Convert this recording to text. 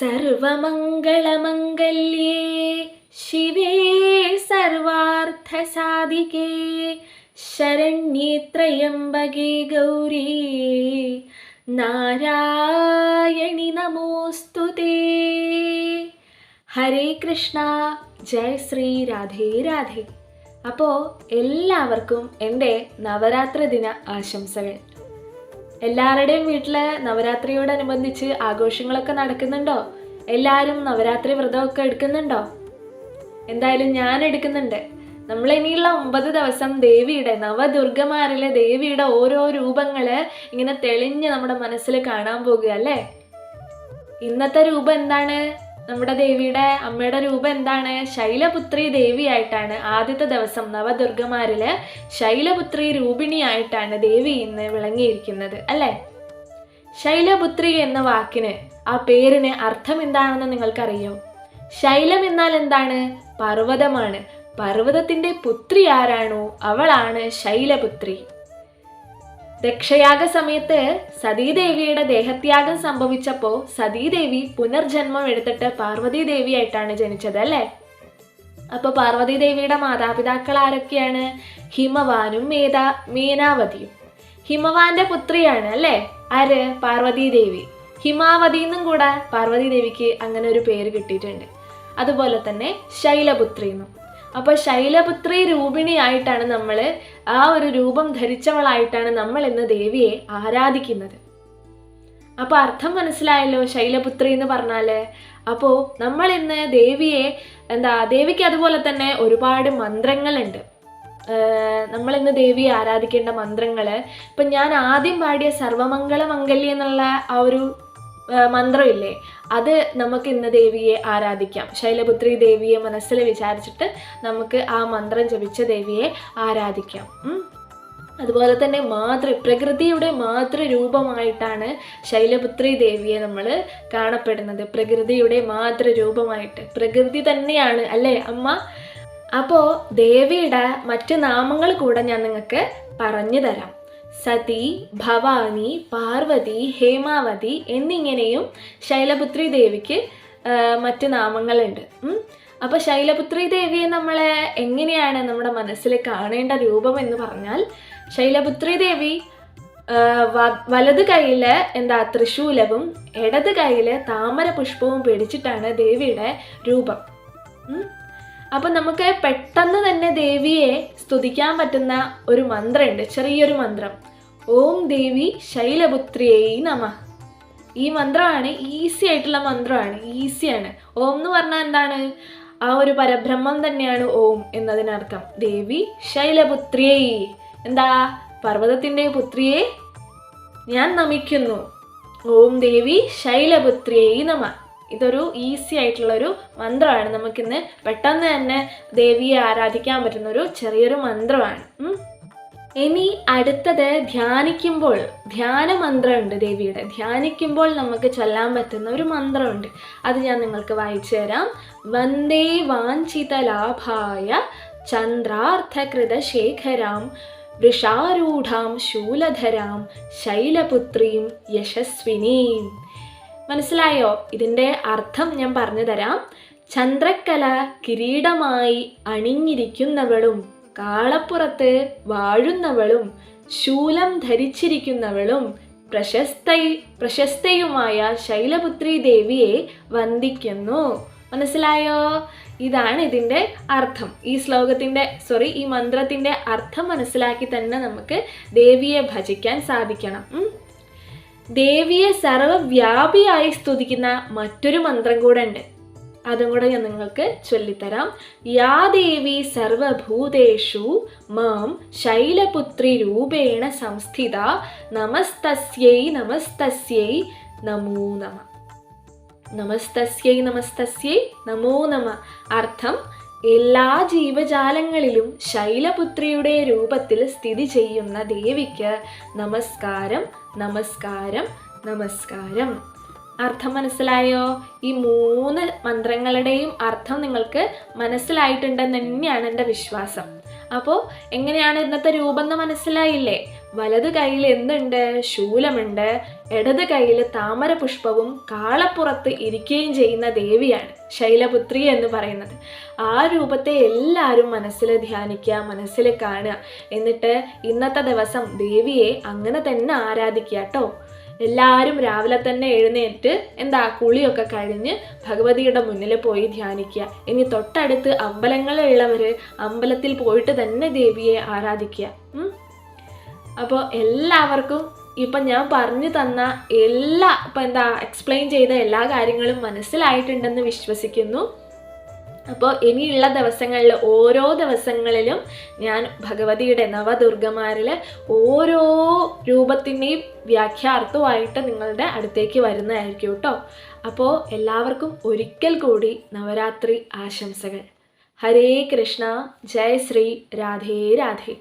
സർവമംഗളമംഗല്യേ ശിവേ സർവാർത്ഥസാധികേ ശരണ്യേ ത്രയംബകേ ഗൗരീ നാരായണി നമോസ്തു ഹരേ കൃഷ്ണ ജയ് ശ്രീ രാധേ രാധേ. അപ്പോൾ എല്ലാവർക്കും എന്റെ നവരാത്രി ദിന ആശംസകൾ. എല്ലാവരുടെയും വീട്ടിൽ നവരാത്രിയോടനുബന്ധിച്ച് ആഘോഷങ്ങളൊക്കെ നടക്കുന്നുണ്ടോ? എല്ലാവരും നവരാത്രി വ്രതമൊക്കെ എടുക്കുന്നുണ്ടോ? എന്തായാലും ഞാൻ എടുക്കുന്നുണ്ട്. നമ്മൾ ഇനിയുള്ള ഒമ്പത് ദിവസം ദേവിയുടെ നവദുർഗമാരിലെ ദേവിയുടെ ഓരോ രൂപങ്ങൾ ഇങ്ങനെ തെളിഞ്ഞ് നമ്മുടെ മനസ്സിൽ കാണാൻ പോകുക അല്ലേ? ഇന്നത്തെ രൂപം എന്താണ്? നമ്മുടെ ദേവിയുടെ അമ്മയുടെ രൂപം എന്താണ്? ശൈലപുത്രി ദേവിയായിട്ടാണ് ആദ്യത്തെ ദിവസം നവദുർഗമാരിൽ ശൈലപുത്രി രൂപിണിയായിട്ടാണ് ദേവി ഇന്ന് വിളങ്ങിയിരിക്കുന്നത് അല്ലേ? ശൈലപുത്രി എന്ന വാക്കിന് ആ പേരിന് അർത്ഥം എന്താണെന്ന് നിങ്ങൾക്കറിയോ? ശൈലം എന്നാൽ എന്താണ്? പർവതമാണ്. പർവതത്തിന്റെ പുത്രി ആരാണോ? അവളാണ് ശൈലപുത്രി. ദക്ഷയാഗ സമയത്ത് സതീദേവിയുടെ ദേഹത്യാഗം സംഭവിച്ചപ്പോൾ സതീദേവി പുനർജന്മം എടുത്തിട്ട് പാർവതി ദേവിയായിട്ടാണ് ജനിച്ചത് അല്ലേ? അപ്പോൾ പാർവതി ദേവിയുടെ മാതാപിതാക്കൾ ആരൊക്കെയാണ്? ഹിമവാനും മേധാ മീനാവതിയും. ഹിമവാന്റെ പുത്രിയാണ് അല്ലേ? ആര്? പാർവതി ദേവി ഹിമാവതി എന്നും കൂടെ പാർവതി ദേവിക്ക് അങ്ങനെ ഒരു പേര് കിട്ടിയിട്ടുണ്ട്. അതുപോലെ തന്നെ ശൈലപുത്രി എന്നും. അപ്പോൾ ശൈലപുത്രി രൂപിണിയായിട്ടാണ് നമ്മൾ ആ ഒരു രൂപം ധരിച്ചവളായിട്ടാണ് നമ്മൾ ഇന്ന് ദേവിയെ ആരാധിക്കുന്നത്. അപ്പോൾ അർത്ഥം മനസ്സിലായല്ലോ ശൈലപുത്രി എന്ന് പറഞ്ഞാൽ അപ്പോൾ നമ്മൾ ഇന്ന് ദേവിയെ എന്താ ദേവിക്ക് അതുപോലെ തന്നെ ഒരുപാട് മന്ത്രങ്ങളുണ്ട്. നമ്മൾ ഇന്ന് ദേവിയെ ആരാധിക്കേണ്ട മന്ത്രങ്ങൾ ഇപ്പം ഞാൻ ആദ്യം പാടിയ സർവമംഗള എന്നുള്ള ആ ഒരു മന്ത്രമില്ലേ? അത് നമുക്ക് ഇന്ന് ദേവിയെ ആരാധിക്കാം. ശൈലപുത്രി ദേവിയെ മനസ്സിൽ വിചാരിച്ചിട്ട് നമുക്ക് ആ മന്ത്രം ജപിച്ച ദേവിയെ ആരാധിക്കാം. അതുപോലെ തന്നെ മാതൃ പ്രകൃതിയുടെ മാതൃരൂപമായിട്ടാണ് ശൈലപുത്രി ദേവിയെ നമ്മൾ കാണപ്പെടുന്നത്. പ്രകൃതിയുടെ മാതൃരൂപമായിട്ട്. പ്രകൃതി തന്നെയാണ് അല്ലേ അമ്മ? അപ്പോൾ ദേവിയുടെ മറ്റ് നാമങ്ങൾ കൂടെ ഞാൻ നിങ്ങൾക്ക് പറഞ്ഞു തരാം. സതി ഭവാനി പാർവതി ഹേമാവതി എന്നിങ്ങനെയും ശൈലപുത്രി ദേവിക്ക് മറ്റ് നാമങ്ങളുണ്ട്. അപ്പോൾ ശൈലപുത്രി ദേവിയെ നമ്മളെ എങ്ങനെയാണ് നമ്മുടെ മനസ്സിൽ കാണേണ്ട രൂപം എന്ന് പറഞ്ഞാൽ ശൈലപുത്രി ദേവി വലത് കയ്യിൽ എന്താ തൃശൂലവും ഇടത് കയ്യിൽ താമര പുഷ്പവും പിടിച്ചിട്ടാണ് ദേവിയുടെ രൂപം. അപ്പം നമുക്ക് പെട്ടെന്ന് തന്നെ ദേവിയെ സ്തുതിക്കാൻ പറ്റുന്ന ഒരു മന്ത്രമുണ്ട്. ചെറിയൊരു മന്ത്രം. ഓം ദേവി ശൈലപുത്രിയേ നമ. ഈ മന്ത്രമാണ് ഈസി ആയിട്ടുള്ള മന്ത്രമാണ്. ഈസിയാണ് ഓം എന്ന് പറഞ്ഞാൽ എന്താണ്? ആ ഒരു പരബ്രഹ്മം തന്നെയാണ് ഓം എന്നതിനർത്ഥം. ദേവി ശൈലപുത്രിയേ. എന്താ? പർവതത്തിന്റെ പുത്രിയെ ഞാൻ നമിക്കുന്നു. ഓം ദേവി ശൈലപുത്രിയേ നമ. ഇതൊരു ഈസി ആയിട്ടുള്ളൊരു മന്ത്രമാണ്. നമുക്കിന്ന് പെട്ടെന്ന് തന്നെ ദേവിയെ ആരാധിക്കാൻ പറ്റുന്ന ഒരു ചെറിയൊരു മന്ത്രമാണ്. ഇനി അടുത്തത് ധ്യാനിക്കുമ്പോൾ ധ്യാന മന്ത്രമുണ്ട് ദേവിയുടെ. ധ്യാനിക്കുമ്പോൾ നമുക്ക് ചൊല്ലാൻ പറ്റുന്ന ഒരു മന്ത്രമുണ്ട്. അത് ഞാൻ നിങ്ങൾക്ക് വായിച്ചു തരാം. വന്ദേ വാഞ്ചിത ലാഭായ ചന്ദ്രാർത്ഥകൃത ശേഖരാം വൃഷാരൂഢാം ശൂലധരാം ശൈലപുത്രീം യശസ്വിനീം മനസ്സിലായോ? ഇതിന്റെ അർത്ഥം ഞാൻ പറഞ്ഞു തരാം. ചന്ദ്രക്കല കിരീടമായി അണിഞ്ഞിരിക്കുന്നവളും കാളപ്പുറത്ത് വാഴുന്നവളും ശൂലം ധരിച്ചിരിക്കുന്നവളും പ്രശസ്ത പ്രശസ്തയുമായ ശൈലപുത്രി ദേവിയെ വന്ദിക്കുന്നു. മനസ്സിലായോ? ഇതാണ് ഇതിന്റെ അർത്ഥം. ഈ ശ്ലോകത്തിന്റെ സോറി ഈ മന്ത്രത്തിന്റെ അർത്ഥം മനസ്സിലാക്കി തന്നെ നമുക്ക് ദേവിയെ ഭജിക്കാൻ സാധിക്കണം. ദേവിയെ സർവവ്യാപിയായി സ്തുതിക്കുന്ന മറ്റൊരു മന്ത്രം കൂടെ ഉണ്ട് അതും കൂടെ ഞാൻ നിങ്ങൾക്ക് ചൊല്ലിത്തരാം. യാ ദേവി സർവഭൂതേഷു മാം ശൈലപുത്രി രൂപേണ സംസ്ഥിത നമസ്തസ്യൈ നമസ്തസ്യൈ നമോ നമ. നമസ്തസ്യൈ നമസ്തസ്യൈ നമോ നമ. അർത്ഥം എല്ലാ ജീവജാലങ്ങളിലും ശൈലപുത്രിയുടെ രൂപത്തിൽ സ്ഥിതി ചെയ്യുന്ന ദേവിക്ക് നമസ്കാരം നമസ്കാരം നമസ്കാരം. അർത്ഥം മനസ്സിലായോ? ഈ മൂന്ന് മന്ത്രങ്ങളുടെയും അർത്ഥം നിങ്ങൾക്ക് മനസ്സിലായിട്ടുണ്ടെന്ന് തന്നെയാണ് എന്റെ വിശ്വാസം. അപ്പോൾ എങ്ങനെയാണ് ഇന്നത്തെ രൂപം എന്ന് മനസ്സിലായില്ലേ? വലത് കയ്യിൽ എന്തുണ്ട്? ശൂലമുണ്ട്. ഇടത് കയ്യിൽ താമര പുഷ്പവും കാളപ്പുറത്ത് ഇരിക്കുകയും ചെയ്യുന്ന ദേവിയാണ് ശൈലപുത്രി എന്ന് പറയുന്നത്. ആ രൂപത്തെ എല്ലാവരും മനസ്സിൽ ധ്യാനിക്കുക മനസ്സിൽ കാണുക. എന്നിട്ട് ഇന്നത്തെ ദിവസം ദേവിയെ അങ്ങനെ തന്നെ ആരാധിക്കുക കേട്ടോ. എല്ലാവരും രാവിലെ തന്നെ എഴുന്നേറ്റ് എന്താ കുളിയൊക്കെ കഴിഞ്ഞ് ഭഗവതിയുടെ മുന്നിൽ പോയി ധ്യാനിക്കുക. ഇനി തൊട്ടടുത്ത് അമ്പലങ്ങളിലുള്ളവർ അമ്പലത്തിൽ പോയിട്ട് തന്നെ ദേവിയെ ആരാധിക്കുക. അപ്പോൾ എല്ലാവർക്കും ഇപ്പം ഞാൻ പറഞ്ഞു തന്ന എല്ലാ ഇപ്പം എന്താ എക്സ്പ്ലെയിൻ ചെയ്ത എല്ലാ കാര്യങ്ങളും മനസ്സിലായിട്ടുണ്ടെന്ന് വിശ്വസിക്കുന്നു. അപ്പോൾ ഇനിയുള്ള ദിവസങ്ങളിൽ ഓരോ ദിവസങ്ങളിലും ഞാൻ ഭഗവതിയുടെ നവദുർഗമാരിൽ ഓരോ രൂപത്തിന്റെയും വ്യാഖ്യാർത്ഥമായിട്ട് നിങ്ങളുടെ അടുത്തേക്ക് വരുന്നതായിരിക്കും കേട്ടോ. അപ്പോൾ എല്ലാവർക്കും ഒരിക്കൽ കൂടി നവരാത്രി ആശംസകൾ. ഹരേ കൃഷ്ണ. ജയ ശ്രീ. രാധേ രാധേ.